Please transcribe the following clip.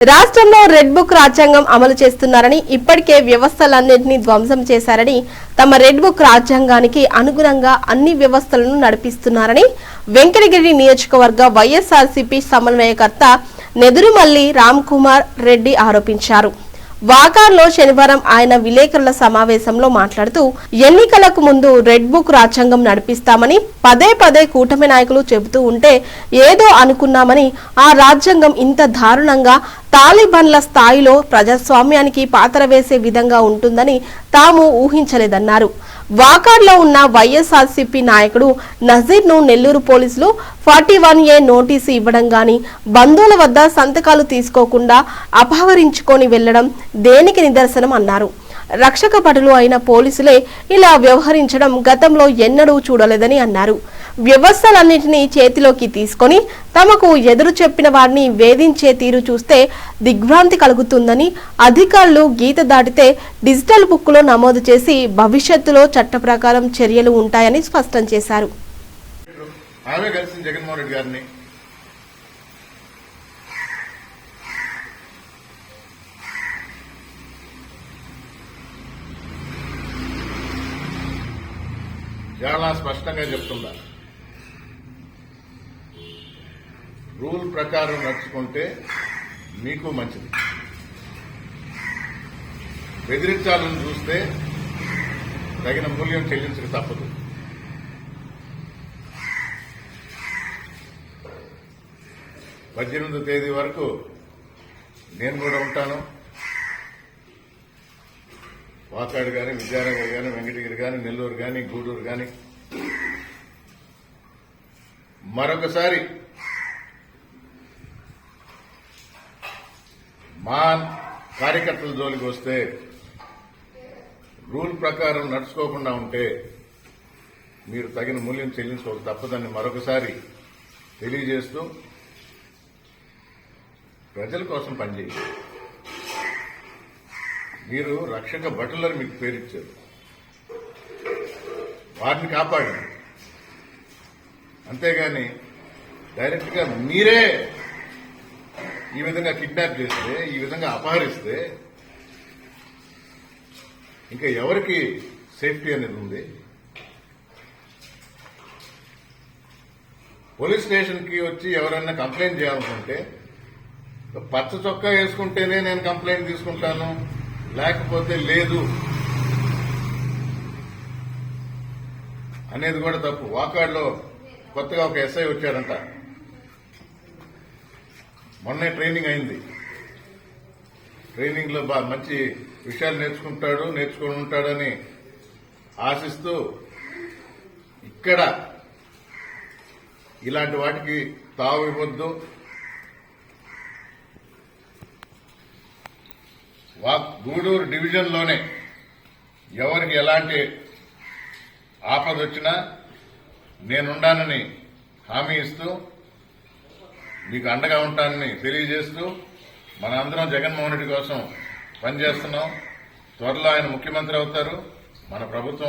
రాష్ట్రంలో red book రాజ్యాంగం అమలు చేస్తున్నారని ఇప్పటికే వ్యవస్థలన్నింటినీ ధ్వంసం చేశారని తమ రెడ్ బుక్ రాజ్యాంగానికి అనుగుణంగా అన్ని వ్యవస్థలను నడిపిస్తున్నారని వెంకటగిరి నియోజకవర్గ వైఎస్ఆర్సీపీ సమన్వయకర్త నెదురుమల్లి రామ్ కుమార్ రెడ్డి ఆరోపించారు. వాకార్లో శనివారం ఆయన విలేకరుల సమావేశంలో మాట్లాడుతూ ఎన్నికలకు ముందు రెడ్ బుక్ రాజ్యాంగం నడిపిస్తామని పదే పదే కూటమి నాయకులు చెబుతూ ఉంటే ఏదో అనుకున్నామని ఆ రాజ్యాంగం ఇంత దారుణంగా తాలిబన్ల స్థాయిలో ప్రజాస్వామ్యానికి పాత్ర వేసే విధంగా ఉంటుందని తాము ఊహించలేదన్నారు. వాకాడ్లో ఉన్న వైఎస్ఆర్సీపీ నాయకుడు నజీర్ను నెల్లూరు పోలీసులు ఫార్టీ వన్ ఏ నోటీసు ఇవ్వడం గాని బంధువుల వద్ద సంతకాలు తీసుకోకుండా అపహరించుకొని వెళ్ళడం దేనికి నిదర్శనం అన్నారు. రక్షక అయిన పోలీసులే ఇలా వ్యవహరించడం గతంలో ఎన్నడూ చూడలేదని అన్నారు. వ్యవస్థలన్నింటినీ చేతిలోకి తీసుకొని తమకు ఎదురు చెప్పిన వారిని వేధించే తీరు చూస్తే దిగ్భ్రాంతి కలుగుతుందని అధికారులు గీత దాటితే డిజిటల్ బుక్లో నమోదు చేసి భవిష్యత్తులో చట్ట ప్రకారం చర్యలు ఉంటాయని స్పష్టం చేశారు. ఆమె కలిసింది జగన్మోహన్ రెడ్డి గారిని చాలా స్పష్టంగా చెప్తున్నారు రూల్ ప్రకారం నడుచుకుంటే మీకు మంచిది. బెదిరించాలని చూస్తే తగిన మూల్యం చెల్లించక తప్పదు. పద్దెనిమిదో తేదీ వరకు నేను కూడా ఉంటాను. వాకాడు కానీ విద్యానగర్ కానీ వెంకటగిరి కానీ నెల్లూరు కానీ గూడూరు కానీ మరొకసారి మా కార్యకర్తల జోలికి వస్తే రూల్ ప్రకారం నడుచుకోకుండా ఉంటే మీరు తగిన మూల్యం చెల్లించుకోక తప్పదని మరొకసారి తెలియజేస్తూ ప్రజల కోసం పనిచేయండి. మీరు రక్షక భటులని మీకు పేరిచ్చారు. వారిని కాపాడండి. అంతేగాని డైరెక్ట్గా మీరే ఈ విధంగా కిడ్నాప్ చేస్తే ఈ విధంగా అపహరిస్తే ఇంకా ఎవరికి సేఫ్టీ అనేది ఉంది? పోలీస్ స్టేషన్కి వచ్చి ఎవరైనా కంప్లైంట్ చేయాలనుకుంటే పచ్చ చొక్కా వేసుకుంటేనే నేను కంప్లైంట్ తీసుకుంటాను లేకపోతే లేదు అనేది కూడా తప్పు. వాకాడ్లో కొత్తగా ఒక ఎస్ఐ వచ్చారంట మొన్నే ట్రైనింగ్ అయింది. ట్రైనింగ్లో బాగా మంచి విషయాలు నేర్చుకుంటాడు నేర్చుకుని ఉంటాడని ఆశిస్తూ ఇక్కడ ఇలాంటి వాటికి తావు ఇవ్వద్దు. వా గూడూరు డివిజన్లోనే ఎవరికి ఎలాంటి ఆపద వచ్చినా నేనుండానని హామీ ఇస్తూ మీకు అండగా ఉంటానని తెలియజేస్తూ మనందరం జగన్మోహన్ రెడ్డి కోసం పనిచేస్తున్నాం. త్వరలో ఆయన ముఖ్యమంత్రి అవుతారు. మన ప్రభుత్వం